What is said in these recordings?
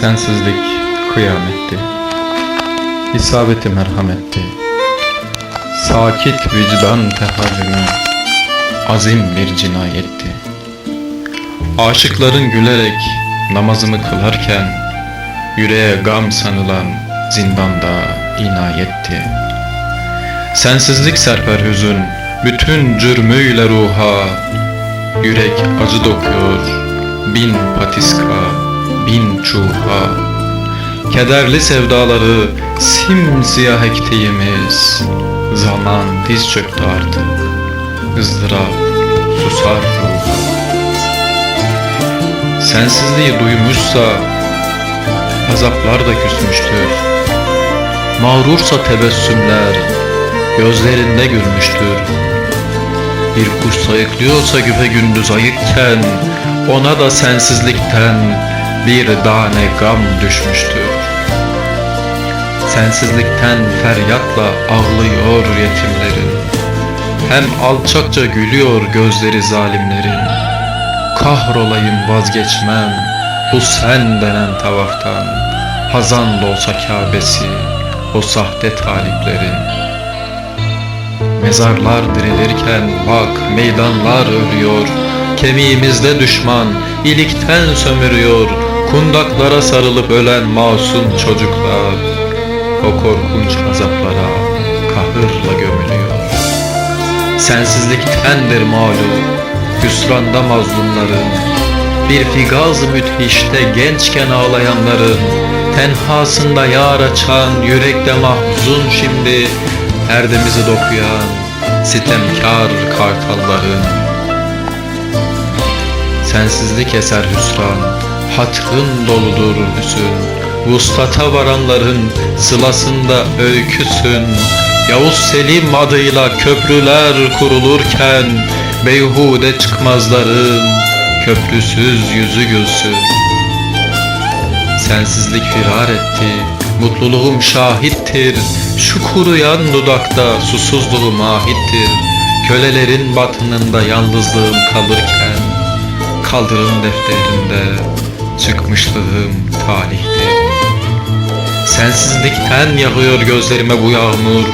Sensizlik kıyametti. İsabeti merhametti. Sakit vicdan teharrümü azim bir cinayetti. Aşıkların gülerek namazımı kılarken yüreğe gam sanılan zindanda inayetti. Sensizlik serper hüzün bütün cürmüyle ruha Yürek acı dokuyor bin patiska bin çuha. Kederli sevdaları simsiyah ektiğimiz Zaman diz çöktü artık ızdırap susar ruha Sensizliği duymuşsa azaplar da küsmüştür. Mağrursa tebessümler gözlerinde gülmüştür. Bir kuş sayıklıyorsa güpe gündüz ayıkken Ona da sensizlikten bir tane gam düşmüştür Sensizlikten feryatla ağlıyor yetimlerin. Hem alçakça gülüyor gözleri zalimlerin. Kahrolayım vazgeçmem bu sen denen tavaftan. Hazan da olsa Kâbesi o sahte taliplerin Mezarlar dirilirken bak meydanlar ölüyor Kemiğimizde düşman ilikten sömürüyor Kundaklara sarılıp ölen masum çocuklar O korkunç azaplara kahırla gömülüyor. Sensizliktendir malum hüsranda mazlumların Bir figaz müthişte gençken ağlayanların Tenhasında yar açan yürekte mahzun şimdi Erdemizi dokuyan sitemkar kartalların. Sensizlik eser hüsran Hatrın doludur hüsün Vuslata varanların sılasında öyküsün. Yavuz Selim adıyla köprüler kurulurken Beyhude çıkmazların köprüsüz yüzü gülsün. Sensizlik firar etti Mutluluğum şahittir. Şu kuruyan dudakta susuzluğum ahittir. Kölelerin batınında yalnızlığım kalırken Kaldırım defterinde çıkmışlığım talihtir Sensizlikten yağıyor gözlerime bu yağmur.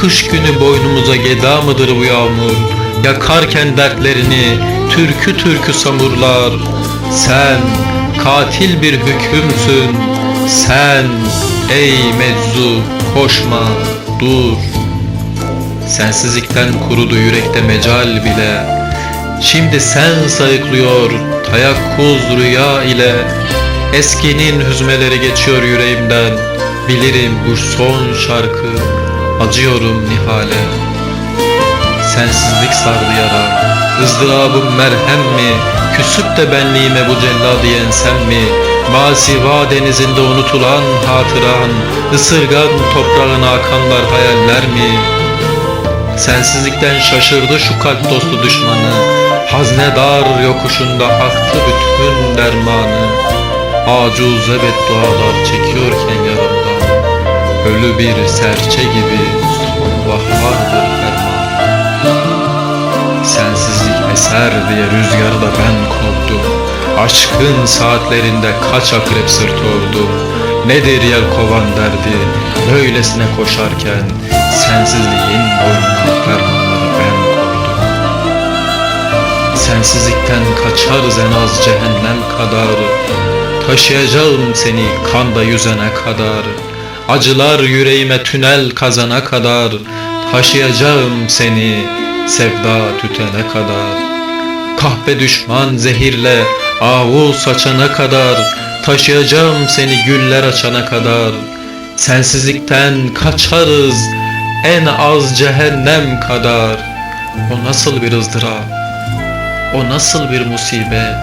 Kış günü boynumuza geda mıdır bu yağmur? Yakarken dertlerini türkü türkü samurlar. Sen katil bir hükümsün. Sen ey meczu koşma dur. Sensizlikten kurudu yürekte mecal bile Şimdi sen sayıklıyor tayakkuz rüya ile. Eskinin hüzmeleri geçiyor yüreğimden. Bilirim bu son şarkı Acıyorum nihale. Sensizlik sardı yara ızdırabım merhem mi? Küsüp de benliğime bu celladı yensem mi? Masiva denizinde unutulan hatıran Isırgan toprağına akanlar hayaller mi Sensizlikten şaşırdı şu kalp dostu düşmanı. Haznedar yokuşunda aktı bütün dermanı. Acuze beddualar çekiyorken yaramdan Ölü bir serçe gibi sonbahardır ferman. Sensizlik eser diye rüzgarı da ben kovdum Aşkın saatlerinde kaç akrep sırt ördüm Nedir yel kovan derdi? Böylesine koşarken Sensizliğin boynuna fermanları ben koydum Sensizlikten kaçarız en az cehennem kadar Taşıyacağım seni kanda yüzene kadar. Acılar yüreğime tünel kazana kadar. Taşıyacağım seni sevda tütene kadar. Kahpe düşman zehirle avu saçana kadar. Taşıyacağım seni güller açana kadar. Sensizlikten kaçarız en az cehennem kadar. O nasıl bir ızdırap O nasıl bir musibet?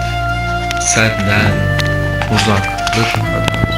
Senden uzaklık. kadar